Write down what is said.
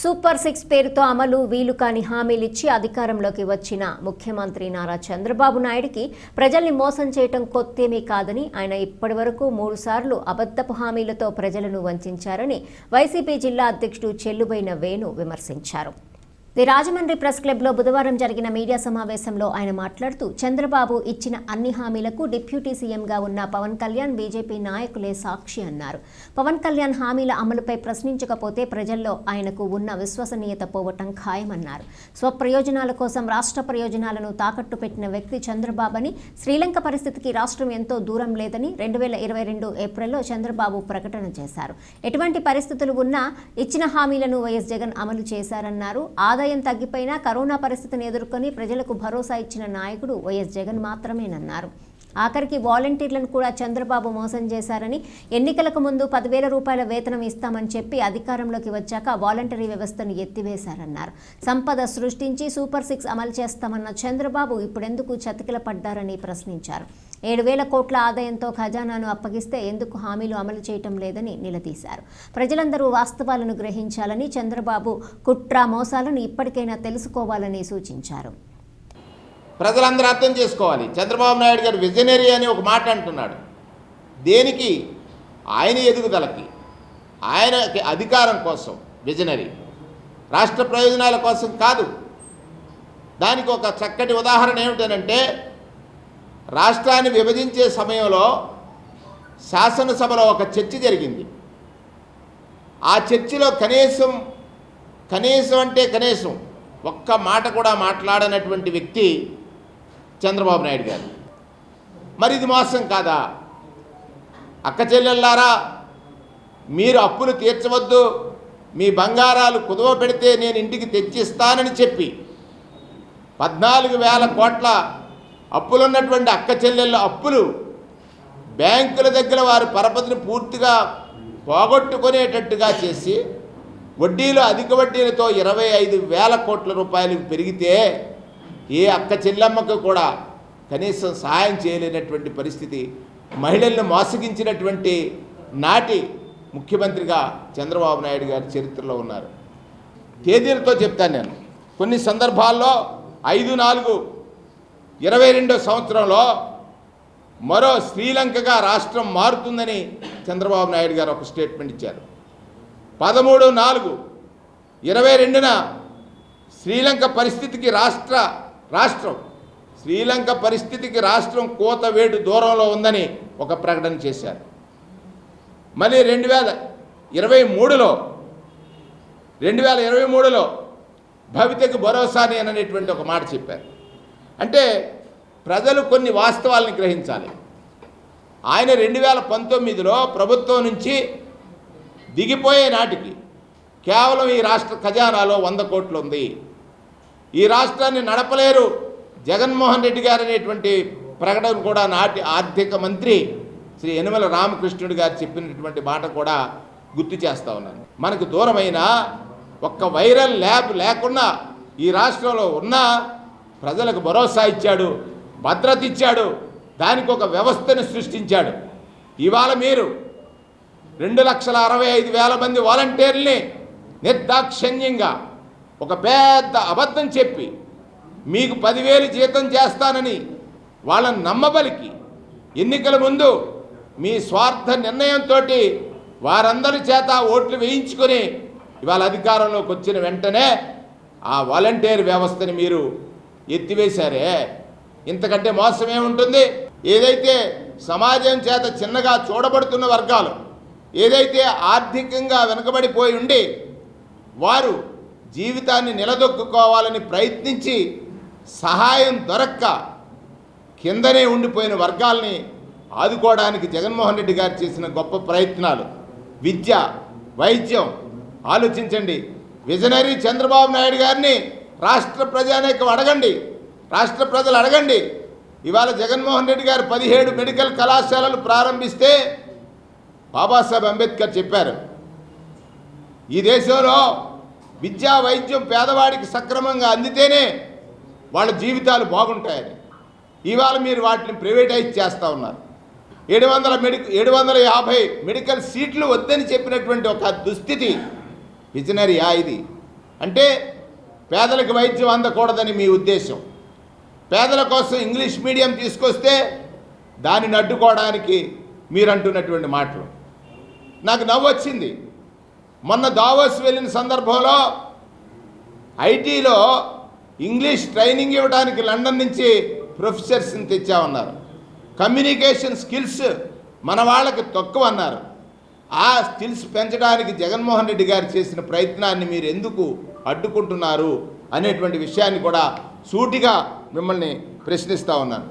Super six పేరుతో అమలు వీలు కాని హామీలిచ్చి అధికారంలోకి వచ్చిన ముఖ్యమంత్రి నారా చంద్రబాబు నాయుడికి ప్రజల్ని మోసం చేయటం కొత్తేమీ కాదని ఆయన ఇప్పటివరకు మూడుసార్లు అబద్ధపు హామీలతో ప్రజలను వంచారని వైసీపీ జిల్లా అధ్యక్షుడు చెల్లుబైన వేణు విమర్శించారు. ది రాజమండ్రి ప్రెస్ క్లబ్లో బుధవారం జరిగిన మీడియా సమావేశంలో ఆయన మాట్లాడుతూ చంద్రబాబు ఇచ్చిన అన్ని హామీలకు డిప్యూటీ సీఎంగా ఉన్న పవన్ కళ్యాణ్ బీజేపీ నాయకులే సాక్షి అన్నారు. పవన్ కళ్యాణ్ హామీల అమలుపై ప్రశ్నించకపోతే ప్రజల్లో ఆయనకు ఉన్న విశ్వసనీయత పోవటం ఖాయమన్నారు. స్వప్రయోజనాల కోసం రాష్ట్ర ప్రయోజనాలను తాకట్టు పెట్టిన వ్యక్తి చంద్రబాబుని శ్రీలంక పరిస్థితికి రాష్ట్రం ఎంతో దూరం లేదని రెండు వేల ఇరవై రెండు ఏప్రిల్లో చంద్రబాబు ప్రకటన చేశారు. ఎటువంటి పరిస్థితులు ఉన్నా ఇచ్చిన హామీలను వైఎస్ జగన్ అమలు చేశారన్నారు. ఆదాయ తగ్గిపోయినా కరోనా పరిస్థితిని ఎదుర్కొని ప్రజలకు భరోసా ఇచ్చిన నాయకుడు వైఎస్ జగన్ మాత్రమేనన్నారు. ఆఖరికి వాలంటీర్లను కూడా చంద్రబాబు మోసం చేశారని ఎన్నికలకు ముందు పదివేల రూపాయల వేతనం ఇస్తామని చెప్పి అధికారంలోకి వచ్చాక వాలంటరీ వ్యవస్థను ఎత్తివేశారన్నారు. సంపద సృష్టించి సూపర్ సిక్స్ అమలు చేస్తామన్న చంద్రబాబు ఇప్పుడెందుకు చతికిల పడ్డారని ప్రశ్నించారు. ఏడు వేల కోట్ల ఆదాయంతో ఖజానాను అప్పగిస్తే ఎందుకు హామీలు అమలు చేయటం లేదని నిలదీశారు. ప్రజలందరూ వాస్తవాలను గ్రహించాలని చంద్రబాబు కుట్ర మోసాలను ఇప్పటికైనా తెలుసుకోవాలని సూచించారు. ప్రజలందరూ అర్థం చేసుకోవాలి. చంద్రబాబు నాయుడు గారు విజనరీ అని ఒక మాట అంటున్నాడు. దేనికి? ఆయన ఎదుగుదలకి. ఆయన అధికారం కోసం విజనరీ. రాష్ట్ర ప్రయోజనాల కోసం కాదు. దానికి ఒక చక్కటి ఉదాహరణ ఏమిటనంటే రాష్ట్రాన్ని విభజించే సమయంలో శాసనసభలో ఒక చర్చ జరిగింది. ఆ చర్చలో కనీసం కనీసం అంటే కనీసం ఒక్క మాట కూడా మాట్లాడనటువంటి వ్యక్తి చంద్రబాబు నాయుడు గారు. మరి ఇది మోసం కాదా? అక్క చెల్లెళ్ళారా మీరు అప్పులు తీర్చవద్దు మీ బంగారాలు కుదువ పెడితే నేను ఇంటికి తెచ్చిస్తానని చెప్పి పద్నాలుగు వేల కోట్ల అప్పులున్నటువంటి అక్క చెల్లెళ్ళ అప్పులు బ్యాంకుల దగ్గర వారి పరపతిని పూర్తిగా పోగొట్టుకునేటట్టుగా చేసి వడ్డీలు అధిక వడ్డీలతో ఇరవై ఐదు వేల కోట్ల రూపాయలకు పెరిగితే ఏ అక్క చెల్లెమ్మకు కూడా కనీసం సహాయం చేయలేనటువంటి పరిస్థితి మహిళలను మోసగించినటువంటి నాటి ముఖ్యమంత్రిగా చంద్రబాబు నాయుడు గారి చరిత్రలో ఉన్నారు. తేదీలతో చెప్తాను నేను. కొన్ని సందర్భాల్లో ఐదు నాలుగు ఇరవై రెండో సంవత్సరంలో మరో శ్రీలంకగా రాష్ట్రం మారుతుందని చంద్రబాబు నాయుడు గారు ఒక స్టేట్మెంట్ ఇచ్చారు. పదమూడు నాలుగు ఇరవై రెండున శ్రీలంక పరిస్థితికి రాష్ట్ర రాష్ట్రం శ్రీలంక పరిస్థితికి రాష్ట్రం కోతవేటు దూరంలో ఉందని ఒక ప్రకటన చేశారు. మళ్ళీ రెండు వేల ఇరవై మూడులో రెండు వేల ఇరవై మూడులో భవితకు భరోసాని అనేటువంటి ఒక మాట చెప్పారు. అంటే ప్రజలు కొన్ని వాస్తవాలను గ్రహించాలి. ఆయన రెండు వేల పంతొమ్మిదిలో ప్రభుత్వం నుంచి దిగిపోయే నాటికి కేవలం ఈ రాష్ట్ర ఖజానాలో వంద కోట్లు ఉంది ఈ రాష్ట్రాన్ని నడపలేరు జగన్మోహన్ రెడ్డి గారు అనేటువంటి ప్రకటన కూడా నాటి ఆర్థిక మంత్రి శ్రీ యనమల రామకృష్ణుడు గారు చెప్పినటువంటి మాట కూడా గుర్తు చేస్తా ఉన్నాను. మనకు దూరమైన ఒక్క వైరల్ ల్యాబ్ లేకుండా ఈ రాష్ట్రంలో ఉన్న ప్రజలకు భరోసా ఇచ్చాడు భద్రత ఇచ్చాడు దానికి ఒక వ్యవస్థను సృష్టించాడు. ఇవాళ మీరు రెండు లక్షల అరవై ఐదు వేల మంది వాలంటీర్ని నిర్దాక్షణ్యంగా ఒక పెద్ద అబద్ధం చెప్పి మీకు పదివేలు జీతం చేస్తానని వాళ్ళని నమ్మబలికి ఎన్నికల ముందు మీ స్వార్థ నిర్ణయంతో వారందరి చేత ఓట్లు వేయించుకొని ఇవాళ అధికారంలోకి వచ్చిన వెంటనే ఆ వాలంటీర్ వ్యవస్థని మీరు ఎత్తివేశారే. ఇంతకంటే మోసం ఏముంటుంది ఏదైతే సమాజం చేత చిన్నగా చూడబడుతున్న వర్గాలు ఏదైతే ఆర్థికంగా వెనుకబడిపోయి ఉండి వారు జీవితాన్ని నిలదొక్కుకోవాలని ప్రయత్నించి సహాయం దొరక్క కిందనే ఉండిపోయిన వర్గాల్ని ఆదుకోవడానికి జగన్మోహన్ రెడ్డి గారు చేసిన గొప్ప ప్రయత్నాలు. విద్య వైద్యం ఆలోచించండి. విజనరీ చంద్రబాబు నాయుడు గారిని రాష్ట్ర ప్రజానేకం అడగండి. రాష్ట్ర ప్రజలు అడగండి. ఇవాళ జగన్మోహన్ రెడ్డి గారు పదిహేడు మెడికల్ కళాశాలలు ప్రారంభిస్తే బాబాసాహెబ్ అంబేద్కర్ చెప్పారు. ఈ దేశంలో విద్యా వైద్యం పేదవాడికి సక్రమంగా అందితేనే వాళ్ళ జీవితాలు బాగుంటాయని. ఇవాళ మీరు వాటిని ప్రైవేటైజ్ చేస్తూ ఉన్నారు. ఏడు వందల మెడి ఏడు వందల యాభై మెడికల్ సీట్లు వద్దని చెప్పినటువంటి ఒక దుస్థితి విజనరీయా ఇది. అంటే పేదలకు వైద్యం అందకూడదని మీ ఉద్దేశం. పేదల కోసం ఇంగ్లీష్ మీడియం తీసుకొస్తే దానిని అడ్డుకోవడానికి మీరు అంటున్నటువంటి మాటలు. నాకు నవ్వు వచ్చింది మొన్న దావోస్ వెళ్ళిన సందర్భంలో ఐటీలో ఇంగ్లీష్ ట్రైనింగ్ ఇవ్వడానికి లండన్ నుంచి ప్రొఫెసర్స్ని తెచ్చామన్నారు. కమ్యూనికేషన్ స్కిల్స్ మన వాళ్ళకి తక్కువ అన్నారు ఆ స్కిల్స్ పెంచడానికి జగన్మోహన్ రెడ్డి గారు చేసిన ప్రయత్నాన్ని మీరు ఎందుకు అడ్డుకుంటున్నారు అనేటువంటి విషయాన్ని కూడా సూటిగా మిమ్మల్ని ప్రశ్నిస్తూ ఉన్నాను.